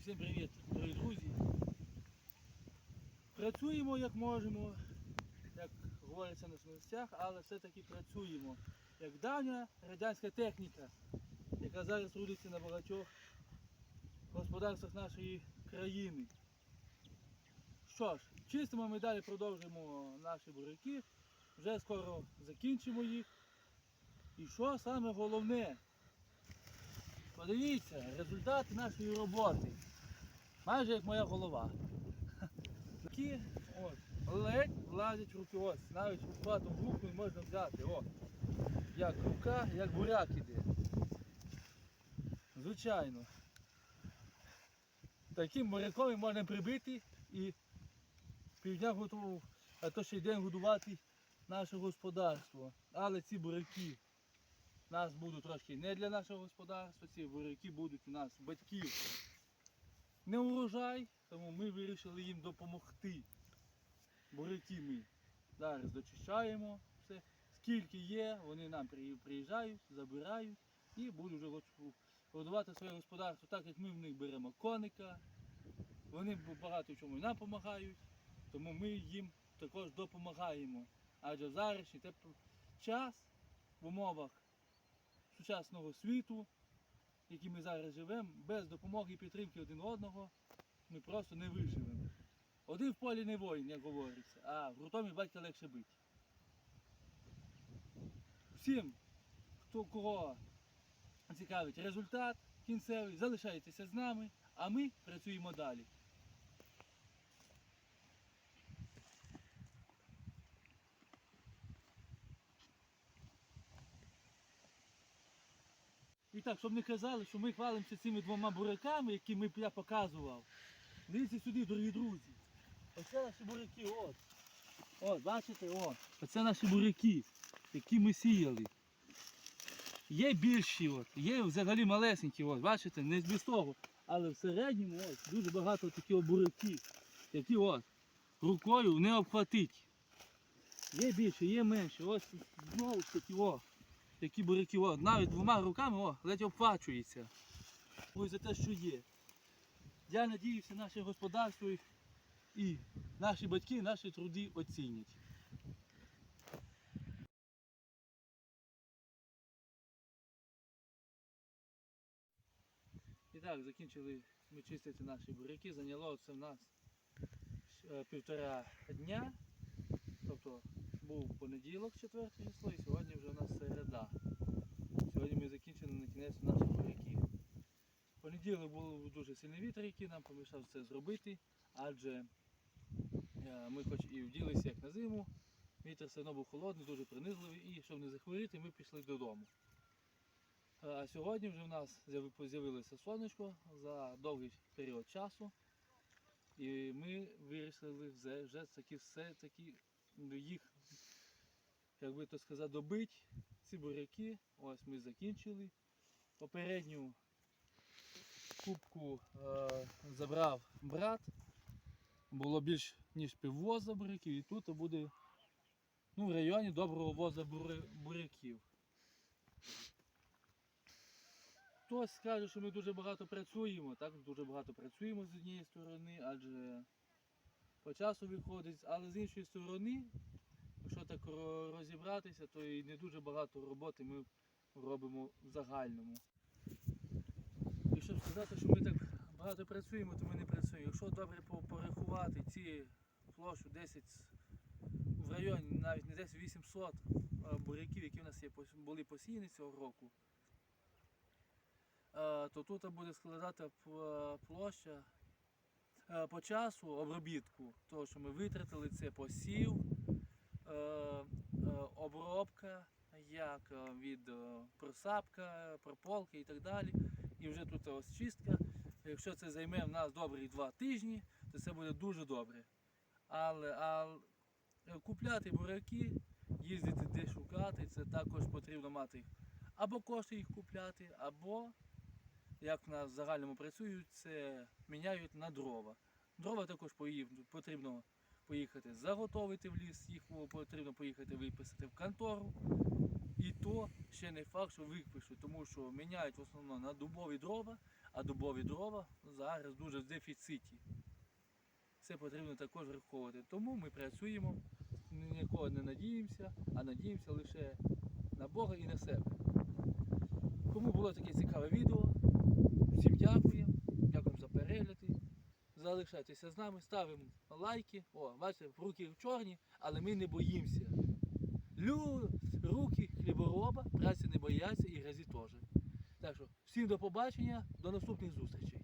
Всім привіт, дорогі друзі. Працюємо як можемо, як говориться на смертях, але все-таки працюємо. Як давня радянська техніка, яка зараз трудиться на багатьох господарствах нашої країни. Що ж, чистимо ми далі продовжуємо наші буряки, вже скоро закінчимо їх. І що саме головне? Подивіться, результат нашої роботи. Майже як моя голова. Такі ледь влазять в руки. Ось, навіть хватом руку можна взяти. О, як рука, як буряк іде. Звичайно. Таким буряком можна прибити і півдня готову, а то ще й день годувати наше господарство. Але ці буряки нас будуть трошки не для нашого господарства, ці буряки будуть у нас батьків. Не урожай, тому ми вирішили їм допомогти. Буряки ми зараз дочищаємо все. Скільки є, вони нам приїжджають, забирають і будуть вже годувати своє господарство, так як ми в них беремо коника. Вони багато чому нам допомагають, тому ми їм також допомагаємо. Адже зараз час в умовах сучасного світу, в який ми зараз живемо, без допомоги і підтримки один одного, ми просто не виживемо. Один в полі не воїн, як говориться, а гуртом і батька легше бити. Всім, хто кого цікавить результат кінцевий, залишайтеся з нами, а ми працюємо далі. І так, щоб не казали, що ми хвалимося цими двома буряками, які ми, я показував. Дивіться сюди, дорогі друзі. Оце наші буряки, от. От, бачите, от. Оце наші буряки, які ми сіяли. Є більші, от, є взагалі малесенькі, от, бачите, не без того. Але в середньому от, дуже багато таких буряків, які от, рукою не обхватить. Є більше, є менше. Ось знову ж таки, о, які буряки, о, навіть двома руками о, ледь обхвачується. Ось за те, що є. Я надіюся, наше господарство і- наші батьки наші труди оцінять. І так, закінчили ми чистити наші буряки. Зайняло це в нас е, півтора дня. Тобто був понеділок, 4 число, і сьогодні вже у нас середа. Сьогодні ми закінчили на кінець наші буряки. В понеділок був дуже сильний вітер, який нам помішав це зробити, адже е, ми хоч і вділися як на зиму, вітер все одно був холодний, дуже принизливий, і щоб не захворіти, ми пішли додому. Е, А сьогодні вже в нас з'явилося сонечко за довгий період часу. І ми вирішили вже, таки все таки ну, їх, як би то сказати, добити. Ці буряки. Ось ми закінчили. Попередню кубку е, забрав брат. Було більш ніж піввоза буряків, і тут буде ну, в районі доброго воза буряків. Хтось скаже, що ми дуже багато працюємо, так, дуже багато працюємо з однієї сторони, адже по часу виходить, але з іншої сторони, якщо так розібратися, то і не дуже багато роботи ми робимо в загальному. Щоб сказати, що ми так багато працюємо, то ми не працюємо. Якщо добре по- порахувати ці площу 10 в районі навіть не десь 800 е, буряків, які в нас є, були посіяні цього року, то тут буде складати площа по часу обробітку, того, що ми витратили, це посів, обробка, як від просапка, прополки і так далі. І вже тут ось чистка. Якщо це займе в нас добрі два тижні, то це буде дуже добре. Але а, купляти буряки, їздити де шукати, це також потрібно мати або кошти їх купляти, або як в нас в загальному працюють, це міняють на дрова. Дрова також потрібно поїхати заготовити в ліс, їх потрібно поїхати виписати в контору. І то ще не факт, що випишуть, тому що міняють в основному на дубові дрова, а дубові дрова зараз дуже в дефіциті. Це потрібно також враховувати. Тому ми працюємо, нікого не надіємося, а надіємося лише на Бога і на себе. Кому було таке цікаве відео, всім дякуємо, дякуємо за перегляди. Залишайтеся з нами, ставимо лайки. О, бачите, руки в чорні, але ми не боїмося. Лю, руки хлібороба, праці не бояться і грязі теж. Так що, всім до побачення, до наступних зустрічей.